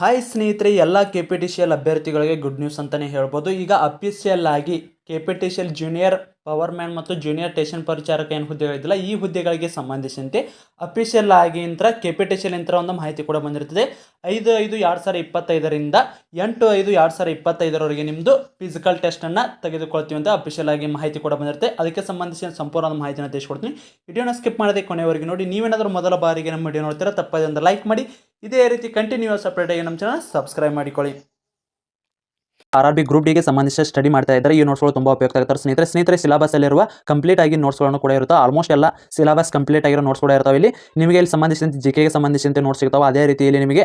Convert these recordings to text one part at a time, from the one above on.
Hi ಸ್ನೇಹಿತರೆ, ಎಲ್ಲ K P T C L ಅಭ್ಯರ್ಥಿಗಳಿಗೆ ಗುಡ್ ನ್ಯೂಸ್ ಅಂತಲೇ ಹೇಳ್ಬೋದು. ಈಗ ಅಫಿಷಿಯಲ್ ಆಗಿ K P T C L junior power man ಮತ್ತು ಜೂನಿಯರ್ ಟೇಷನ್ ಪರಿಚಾರಕ ಏನು ಹುದ್ದೆಗಳಿದ್ದಿಲ್ಲ ಈ ಹುದ್ದೆಗಳಿಗೆ ಸಂಬಂಧಿಸಿದಂತೆ ಅಫಿಷಿಯಲ್ ಆಗಿ ಅಂತ K P T C L ಒಂದು ಮಾಹಿತಿ ಕೂಡ ಬಂದಿರ್ತದೆ ಐದು ಐದು ಎರಡು ಸಾವಿರ ಇಪ್ಪತ್ತೈದರಿಂದ ಎಂಟು ಐದು ಎರಡು ಸಾವಿರ ಇಪ್ಪತ್ತೈದರವರೆಗೆ ನಿಮ್ಮದು ಫಿಸಿಕಲ್ ಟೆಸ್ಟನ್ನು ತೆಗೆದುಕೊಳ್ತೀವಿ ಅಂತ ಅಫಿಷಿಯಲ್ ಆಗಿ ಮಾಹಿತಿ ಕೂಡ ಬಂದಿರುತ್ತೆ. ಅದಕ್ಕೆ ಸಂಬಂಧಿಸಿದ ಸಂಪೂರ್ಣ ಮಾಹಿತಿನ ತಿಳಿಸ್ಕೊಡ್ತೀನಿ. ವಿಡಿಯೋನ ಸ್ಕಿಪ್ ಮಾಡದೆ ಕೊನೆಯವರೆಗೆ ನೋಡಿ, ನೀವೇನಾದರೂ ಮೊದಲ ಬಾರಿಗೆ ನಮ್ಮ ವಿಡಿಯೋ ನೋಡ್ತೀರಾ, ತಪ್ಪದೆ ಒಂದು ಲೈಕ್ ಮಾಡಿ. ಇದೇ ರೀತಿ ಕಂಟಿನ್ಯೂಸ್ ಅಪ್ಡೇಟ್ ಆಗಿ ನಮ್ಮ ಚಾನಲ್ ಸಬ್ಸ್ಕ್ರೈಬ್ ಮಾಡಿಕೊಳ್ಳಿ. ಆರ್ ಆರ್ ಬಿ ಗ್ರೂಪ್ ಡಿಗೆ ಸಂಬಂಧಿಸಿದ ಸ್ಟಡಿ ಮಾಡ್ತಾ ಇದ್ದಾರೆ. ಈ ನೋಟ್ಸ್ಗಳು ತುಂಬ ಉಪಯುಕ್ತ ಆಗ್ತಾರೆ ಸ್ನೇಹಿತರೆ ಸ್ನೇಹಿತರೆ ಸಿಲಬಸ್ ಅಲ್ಲಿರುವ ಕಂಪ್ಲೀಟ್ ಆಗಿ ನೋಟ್ಸ್ಗಳನ್ನು ಕೂಡ ಇರುತ್ತೆ? ಆಲ್ಮೋಸ್ಟ್ ಎಲ್ಲ ಸಿಲಬಸ್ ಕಂಪ್ಲೀಟ್ ಆಗಿರೋ ನೋಟ್ಸ್ ಕೂಡ ಇರ್ತಾವೆ. ಇಲ್ಲಿ ನಿಮಗೆ ಇಲ್ಲಿ ಸಂಬಂಧಿಸಿದಂತೆ ಜಿ ಕೆಗೆ ಸಂಬಂಧಿಸಿದಂತೆ ನೋಟ್ಸ್ ಸಿಗ್ತಾವೆ. ಅದೇ ರೀತಿಯಲ್ಲಿ ನಿಮಗೆ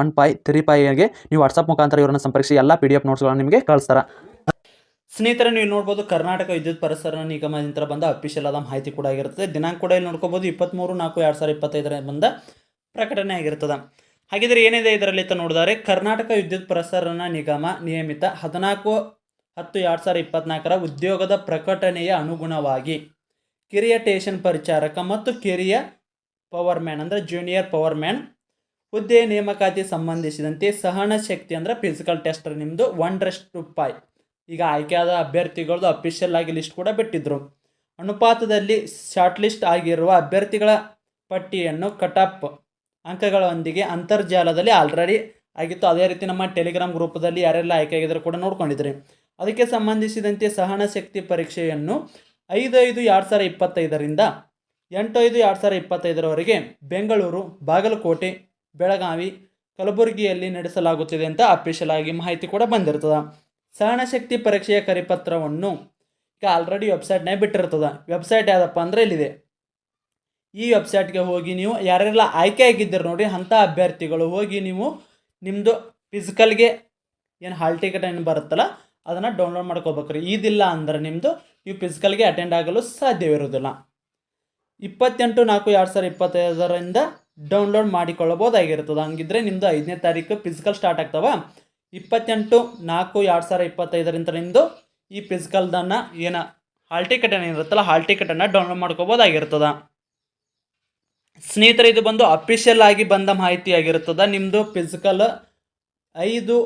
one five three ಪೈಗೆ ನೀವು ವಾಟ್ಸಪ್ ಮುಖಾಂತರ ಇವರನ್ನು ಸಂಪರ್ಕಿಸಿ, ಎಲ್ಲ ಪಿ ಡಿ ಎಫ್ ನೋಟ್ಸ್ಗಳನ್ನು ನಿಮಗೆ ಕಳಿಸ್ತಾರೆ. ಸ್ನೇಹಿತರೆ, ನೀವು ನೋಡ್ಬೋದು ಕರ್ನಾಟಕ ವಿದ್ಯುತ್ ಪರಿಸರ ನಿಗಮದಿಂದ ಬಂದ ಅಫಿಷಿಯಲ್ ಆದ ಮಾಹಿತಿ ಕೂಡ ಆಗಿರುತ್ತದೆ ದಿನಾಂಕ ಕೂಡ ಇಲ್ಲಿ ನೋಡ್ಕೋಬೋದು. ಇಪ್ಪತ್ತ್ಮೂರು ನಾಲ್ಕು ಎರಡು ಸಾವಿರದ ಇಪ್ಪತ್ತೈದರ ಬಂದ ಪ್ರಕಟಣೆ ಆಗಿರ್ತದೆ. ಹಾಗಿದ್ರೆ ಏನಿದೆ ಇದರಲ್ಲಿ ಅಂತ ನೋಡಿದರೆ, ಕರ್ನಾಟಕ ವಿದ್ಯುತ್ ಪ್ರಸರಣ ನಿಗಮ ನಿಯಮಿತ ಹದಿನಾಲ್ಕು ಹತ್ತು ಎರಡು ಸಾವಿರದ ಇಪ್ಪತ್ನಾಲ್ಕರ ಉದ್ಯೋಗದ ಪ್ರಕಟಣೆಯ ಅನುಗುಣವಾಗಿ ಕಿರಿಯ ಟೇಷನ್ ಪರಿಚಾರಕ ಮತ್ತು ಕಿರಿಯ ಪವರ್ ಮ್ಯಾನ್ ಅಂದರೆ ಜೂನಿಯರ್ ಪವರ್ ಮ್ಯಾನ್ ಹುದ್ದೆ, ನೇಮಕಾತಿ ಸಂಬಂಧಿಸಿದಂತೆ ಸಹನ ಶಕ್ತಿ ಅಂದರೆ ಫಿಸಿಕಲ್ ಟೆಸ್ಟ್ ನಿಮ್ಮದು ಒನ್ ರೆಸ್ಟ್ ಟು ಫೈ ಈಗ ಆಯ್ಕೆಯಾದ ಅಭ್ಯರ್ಥಿಗಳದ್ದು ಅಫಿಷಿಯಲ್ ಆಗಿ ಲಿಸ್ಟ್ ಕೂಡ ಬಿಟ್ಟಿದ್ದರು ಅನುಪಾತದಲ್ಲಿ ಶಾರ್ಟ್ ಲಿಸ್ಟ್ ಆಗಿರುವ ಅಭ್ಯರ್ಥಿಗಳ ಪಟ್ಟಿಯನ್ನು ಕಟಪ್ ಅಂಕಗಳೊಂದಿಗೆ ಅಂತರ್ಜಾಲದಲ್ಲಿ ಆಲ್ರೆಡಿ ಆಗಿತ್ತು. ಅದೇ ರೀತಿ ನಮ್ಮ ಟೆಲಿಗ್ರಾಮ್ ಗ್ರೂಪದಲ್ಲಿ ಯಾರೆಲ್ಲ ಆಯ್ಕೆ ಆಗಿದ್ರು ಕೂಡ ನೋಡ್ಕೊಂಡಿದ್ರಿ. ಅದಕ್ಕೆ ಸಂಬಂಧಿಸಿದಂತೆ ಸಹನ ಶಕ್ತಿ ಪರೀಕ್ಷೆಯನ್ನು ಐದು ಐದು ಎರಡು ಸಾವಿರ ಇಪ್ಪತ್ತೈದರಿಂದ ಎಂಟು ಐದು ಎರಡು ಸಾವಿರ ಇಪ್ಪತ್ತೈದರವರೆಗೆ ಬೆಂಗಳೂರು, ಬಾಗಲಕೋಟೆ ಬೆಳಗಾವಿ ಕಲಬುರಗಿಯಲ್ಲಿ ನಡೆಸಲಾಗುತ್ತಿದೆ ಅಂತ ಅಫಿಷಿಯಲ್ ಆಗಿ ಮಾಹಿತಿ ಕೂಡ ಬಂದಿರ್ತದೆ. ಸಹನಶಕ್ತಿ ಪರೀಕ್ಷೆಯ ಕರಿಪತ್ರವನ್ನು ಈಗ ಆಲ್ರೆಡಿ ವೆಬ್ಸೈಟ್ನೇ ಬಿಟ್ಟಿರ್ತದೆ. ವೆಬ್ಸೈಟ್ ಯಾವುದಪ್ಪ ಅಂದರೆ ಇಲ್ಲಿದೆ. ಈ ವೆಬ್ಸೈಟ್ಗೆ ಹೋಗಿ ನೀವು ಯಾರೆಲ್ಲ ಆಯ್ಕೆ ಆಗಿದ್ದೀರಿ ನೋಡಿ, ಅಂಥ ಅಭ್ಯರ್ಥಿಗಳು ಹೋಗಿ ನೀವು ನಿಮ್ಮದು ಫಿಸಿಕಲ್ಗೆ ಏನು ಹಾಲ್ ಟಿಕೆಟ್ ಏನು ಬರುತ್ತಲ್ಲ, ಅದನ್ನು ಡೌನ್ಲೋಡ್ ಮಾಡ್ಕೋಬೇಕ್ರಿ. ಇದಿಲ್ಲ ಅಂದರೆ ನಿಮ್ಮದು ನೀವು ಫಿಸಿಕಲ್ಗೆ ಅಟೆಂಡ್ ಆಗಲು ಸಾಧ್ಯವಿರುವುದಿಲ್ಲ. ಇಪ್ಪತ್ತೆಂಟು ನಾಲ್ಕು ಎರಡು ಸಾವಿರದ ಇಪ್ಪತ್ತೈದರಿಂದ ಡೌನ್ಲೋಡ್ ಮಾಡಿಕೊಳ್ಳಬಹುದಾಗಿರ್ತದೆ ಹಂಗಿದ್ರೆ ನಿಮ್ಮದು ಐದನೇ ತಾರೀಕು ಫಿಸಿಕಲ್ ಸ್ಟಾರ್ಟ್ ಆಗ್ತಾವ. ಇಪ್ಪತ್ತೆಂಟು, ನಾಲ್ಕು, ಎರಡು ಸಾವಿರ ಇಪ್ಪತ್ತೈದರಿಂದ ನಿಮ್ಮದು ಈ ಫಿಸಿಕಲ್ದನ್ನು ಏನು ಹಾಲ್ ಟಿಕೆಟ್ ಏನಿರುತ್ತಲ್ಲ ಹಾಲ್ ಟಿಕೆಟನ್ನು ಡೌನ್ಲೋಡ್ ಮಾಡ್ಕೋಬೋದಾಗಿರ್ತದೆ ಸ್ನೇಹಿತರೆ, ಇದು ಬಂದು ಅಫಿಷಿಯಲ್ ಆಗಿ ಬಂದ ಮಾಹಿತಿ ಆಗಿರುತ್ತದೆ ನಿಮ್ಮದು ಫಿಸಿಕಲ್ ಐದು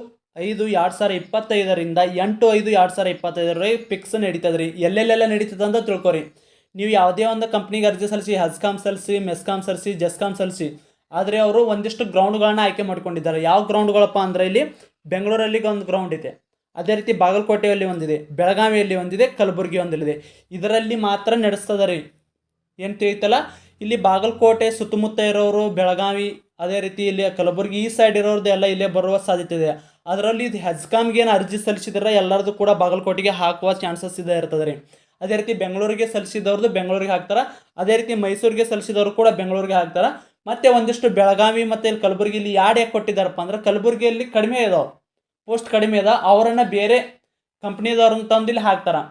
ಐದು, ಎರಡು ಸಾವಿರ ಇಪ್ಪತ್ತೈದರಿಂದ ಎಂಟು, ಐದು, ಎರಡು ಸಾವಿರ ಇಪ್ಪತ್ತೈದರ ಫಿಕ್ಸ್ ನಡೀತದ್ರಿ. ರೀ ಎಲ್ಲೆಲ್ಲೆಲ್ಲ ನಡೀತದೆ ಅಂತ ತಿಳ್ಕೊರಿ. ನೀವು ಯಾವುದೇ ಒಂದು ಕಂಪ್ನಿಗೆ ಅರ್ಜಿ ಸಲ್ಲಿಸಿ ಹಸ್ಕಾಮ್ ಸಲ್ಲಿಸಿ ಮೆಸ್ಕಾಮ್ ಸಲ್ಲಿಸಿ ಜಸ್ಕಾಮ್ ಸಲ್ಲಿಸಿ, ಆದರೆ ಅವರು ಒಂದಿಷ್ಟು ಗ್ರೌಂಡ್ಗಳನ್ನ ಆಯ್ಕೆ ಮಾಡ್ಕೊಂಡಿದ್ದಾರೆ. ಯಾವ ಗ್ರೌಂಡ್ಗಳಪ್ಪ ಅಂದರೆ ಇಲ್ಲಿ ಬೆಂಗಳೂರಲ್ಲಿ ಒಂದು ಗ್ರೌಂಡ್ ಇದೆ. ಅದೇ ರೀತಿ ಬಾಗಲಕೋಟೆಯಲ್ಲಿ ಒಂದಿದೆ, ಬೆಳಗಾವಿಯಲ್ಲಿ ಒಂದಿದೆ ಕಲಬುರಗಿ ಒಂದಿದೆ ಇದರಲ್ಲಿ ಮಾತ್ರ ನಡೆಸ್ತದೆ ರೀ. ಏನು ತಿಳಿತಲ್ಲ ಇಲ್ಲಿ ಬಾಗಲಕೋಟೆ ಸುತ್ತಮುತ್ತ ಇರೋರು, ಬೆಳಗಾವಿ, ಅದೇ ರೀತಿ ಇಲ್ಲಿ ಕಲಬುರಗಿ ಈ ಸೈಡ್ ಇರೋರ್ದು ಎಲ್ಲ ಇಲ್ಲೇ ಬರುವ ಸಾಧ್ಯತೆ ಇದೆ. ಅದರಲ್ಲಿ ಇದು ಹೆಜ್ಕಾಮ್ಗೆ ಏನು ಅರ್ಜಿ ಸಲ್ಲಿಸಿದ್ರೆ ಎಲ್ಲರದು ಕೂಡ ಬಾಗಲಕೋಟೆಗೆ ಹಾಕುವ ಚಾನ್ಸಸ್ ಇದೆ ಇರ್ತದೆ ರೀ. ಅದೇ ರೀತಿ ಬೆಂಗಳೂರಿಗೆ ಸಲ್ಲಿಸಿದವ್ರದ್ದು ಬೆಂಗಳೂರಿಗೆ ಹಾಕ್ತಾರೆ. ಅದೇ ರೀತಿ ಮೈಸೂರಿಗೆ ಸಲ್ಲಿಸಿದವರು ಕೂಡ ಬೆಂಗಳೂರಿಗೆ ಹಾಕ್ತಾರೆ. ಮತ್ತು ಒಂದಿಷ್ಟು ಬೆಳಗಾವಿ ಮತ್ತು ಇಲ್ಲಿ ಕಲಬುರಗಿ ಇಲ್ಲಿ ಯಾಡ್ ಯಾಕೆ ಕೊಟ್ಟಿದ್ದಾರಪ್ಪ ಅಂದ್ರೆ ಕಲಬುರಗಿಯಲ್ಲಿ ಕಡಿಮೆ ಇದಾವೆ. ಪೋಸ್ಟ್ ಕಡಿಮೆ ಅದ ಅವರನ್ನು ಬೇರೆ ಕಂಪ್ನಿದವ್ರನ್ನ ತಂದು ಇಲ್ಲಿ ಹಾಕ್ತಾರೆ.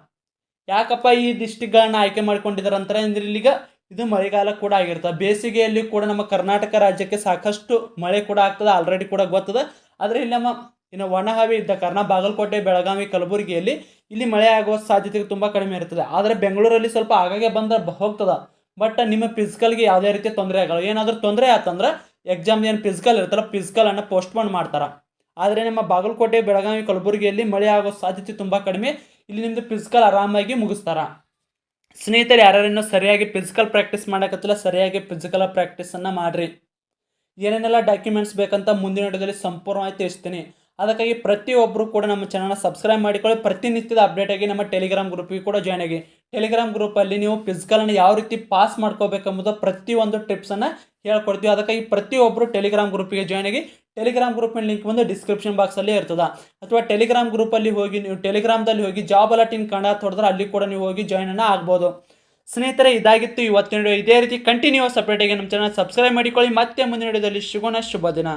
ಯಾಕಪ್ಪ ಈ ಡಿಸ್ಟಿಕ್ಗಳನ್ನ ಆಯ್ಕೆ ಮಾಡ್ಕೊಂಡಿದ್ದಾರೆ ಅಂತಾರೆ ಅಂದ್ರೆ ಇಲ್ಲಿಗ ಇದು ಮಳೆಗಾಲ ಕೂಡ ಆಗಿರ್ತದೆ. ಬೇಸಿಗೆಯಲ್ಲಿ ಕೂಡ ನಮ್ಮ ಕರ್ನಾಟಕ ರಾಜ್ಯಕ್ಕೆ ಸಾಕಷ್ಟು ಮಳೆ ಕೂಡ ಆಗ್ತದೆ. ಆಲ್ರೆಡಿ ಕೂಡ ಗೊತ್ತದೆ. ಆದರೆ ಇಲ್ಲಿ ನಮ್ಮ ಇನ್ನು ಒಣಹವೆ ಇದ್ದ ಕಾರಣ ಬಾಗಲಕೋಟೆ, ಬೆಳಗಾವಿ, ಕಲಬುರಗಿಯಲ್ಲಿ ಇಲ್ಲಿ ಮಳೆ ಆಗುವ ಸಾಧ್ಯತೆ ತುಂಬ ಕಡಿಮೆ ಇರ್ತದೆ ಆದರೆ ಬೆಂಗಳೂರಲ್ಲಿ ಸ್ವಲ್ಪ ಆಗಾಗ್ಗೆ ಬಂದ ಹೋಗ್ತದೆ. ಬಟ್ ನಿಮ್ಮ ಫಿಸಿಕಲ್ಗೆ ಯಾವುದೇ ರೀತಿ ತೊಂದರೆ ಆಗಲ್ಲ. ಏನಾದರೂ ತೊಂದರೆ ಆತಂದ್ರೆ ಎಕ್ಸಾಮ್ ಏನು ಫಿಸಿಕಲ್ ಇರ್ತಲ್ಲ ಫಿಸಿಕಲನ್ನು ಪೋಸ್ಟ್ಪೋನ್ ಮಾಡ್ತಾರೆ. ಆದರೆ ನಮ್ಮ ಬಾಗಲಕೋಟೆ, ಬೆಳಗಾವಿ, ಕಲಬುರಗಿಯಲ್ಲಿ ಮಳೆ ಆಗೋ ಸಾಧ್ಯತೆ ತುಂಬ ಕಡಿಮೆ. ಇಲ್ಲಿ ನಿಮ್ಮದು ಫಿಸಿಕಲ್ ಆರಾಮಾಗಿ ಮುಗಿಸ್ತಾರೆ. ಸ್ನೇಹಿತರು, ಯಾರ್ಯಾರನ್ನು ಸರಿಯಾಗಿ ಫಿಸಿಕಲ್ ಪ್ರಾಕ್ಟೀಸ್ ಮಾಡೋಕತ್ತಿಲ್ಲ, ಸರಿಯಾಗಿ ಫಿಸಿಕಲ್ ಪ್ರಾಕ್ಟೀಸನ್ನು ಮಾಡಿರಿ. ಏನೇನೆಲ್ಲ ಡಾಕ್ಯುಮೆಂಟ್ಸ್ ಬೇಕಂತ ಮುಂದಿನ ವಿಡಿಯೋದಲ್ಲಿ ಸಂಪೂರ್ಣವಾಗಿ ತಿಳಿಸ್ತೀನಿ. ಅದಕ್ಕಾಗಿ ಪ್ರತಿಯೊಬ್ಬರು ಕೂಡ ನಮ್ಮ ಚಾನಲ್ನ ಸಬ್ಸ್ಕ್ರೈಬ್ ಮಾಡಿಕೊಳ್ಳಿ. ಪ್ರತಿನಿತ್ಯದ ಅಪ್ಡೇಟ್ ಆಗಿ ನಮ್ಮ ಟೆಲಿಗ್ರಾಮ್ ಗ್ರೂಪಿಗೆ ಕೂಡ ಜಾಯ್ನ್ ಆಗಿ. ಟೆಲಿಗ್ರಾಮ್ ಗ್ರೂಪಲ್ಲಿ ನೀವು ಫಿಸಿಕಲನ್ನು ಯಾವ ರೀತಿ ಪಾಸ್ ಮಾಡ್ಕೋಬೇಕೆಂಬುದು ಪ್ರತಿಯೊಂದು ಟಿಪ್ಸನ್ನು ಹೇಳ್ಕೊಡ್ತೀವಿ. ಅದಕ್ಕಾಗಿ ಪ್ರತಿಯೊಬ್ಬರು ಟೆಲಿಗ್ರಾಮ್ ಗ್ರೂಪಿಗೆ ಜಾಯ್ನ್ ಆಗಿ. ಟೆಲಿಗ್ರಾಮ್ ಗ್ರೂಪಿನ ಲಿಂಕ್ ಬಂದು ಡಿಸ್ಕ್ರಿಪ್ಷನ್ ಬಾಕ್ಸಲ್ಲಿ ಇರ್ತದೆ. ಅಥವಾ ಟೆಲಿಗ್ರಾಮ್ ಗ್ರೂಪಲ್ಲಿ ಹೋಗಿ ನೀವು ಟೆಲಿಗ್ರಾಮ್ದಲ್ಲಿ ಹೋಗಿ ಜಾಬ್ ಅಲರ್ಟ್ ಕಂಡ ಅಂತ ಅಲ್ಲಿ ಕೂಡ ನೀವು ಹೋಗಿ ಜಾಯ್ನ್ ಅನ್ನ ಆಗ್ಬೋದು. ಸ್ನೇಹಿತರೆ, ಇದಾಗಿತ್ತು ಇವತ್ತಿನ ವಿಡಿಯೋ ಇದೇ ರೀತಿ ಕಂಟಿನ್ಯೂಸ್ ಅಪ್ಡೇಟಿಗೆ ನಮ್ಮ ಚಾನಲ್ ಸಬ್ಸ್ಕ್ರೈಬ್ ಮಾಡಿಕೊಳ್ಳಿ. ಮತ್ತೆ ಮುಂದಿನ ವಿಡಿಯೋದಲ್ಲಿ ಸಿಗೋಣ. ಶುಭ ದಿನ.